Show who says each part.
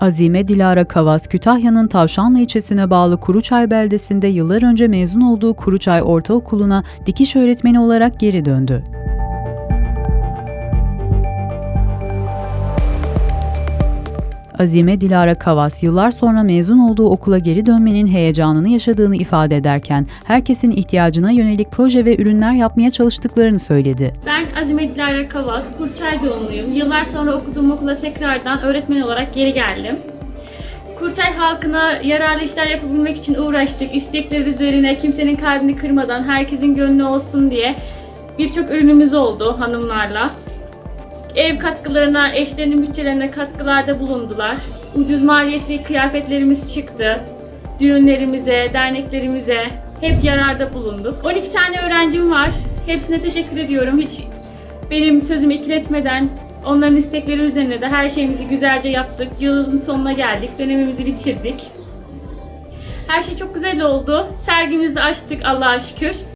Speaker 1: Azime Dilara Kavas, Kütahya'nın Tavşanlı ilçesine bağlı Kuruçay beldesinde yıllar önce mezun olduğu Kuruçay Ortaokulu'na dikiş öğretmeni olarak geri döndü. Azime Dilara Kavas, yıllar sonra mezun olduğu okula geri dönmenin heyecanını yaşadığını ifade ederken, herkesin ihtiyacına yönelik proje ve ürünler yapmaya çalıştıklarını söyledi.
Speaker 2: Ben Azime Dilara Kavas, Kurçay doğumluyum. Yıllar sonra okuduğum okula tekrardan öğretmen olarak geri geldim. Kurçay halkına yararlı işler yapabilmek için uğraştık. İstekler üzerine kimsenin kalbini kırmadan herkesin gönlü olsun diye birçok ürünümüz oldu hanımlarla. Ev katkılarına, eşlerinin bütçelerine katkılarda bulundular. Ucuz maliyetli kıyafetlerimiz çıktı. Düğünlerimize, derneklerimize hep yararda bulunduk. 12 tane öğrencim var. Hepsine teşekkür ediyorum. Hiç benim sözümü ikiletmeden onların istekleri üzerine de her şeyimizi güzelce yaptık. Yılın sonuna geldik. Dönemimizi bitirdik. Her şey çok güzel oldu. Sergimizi açtık Allah'a şükür.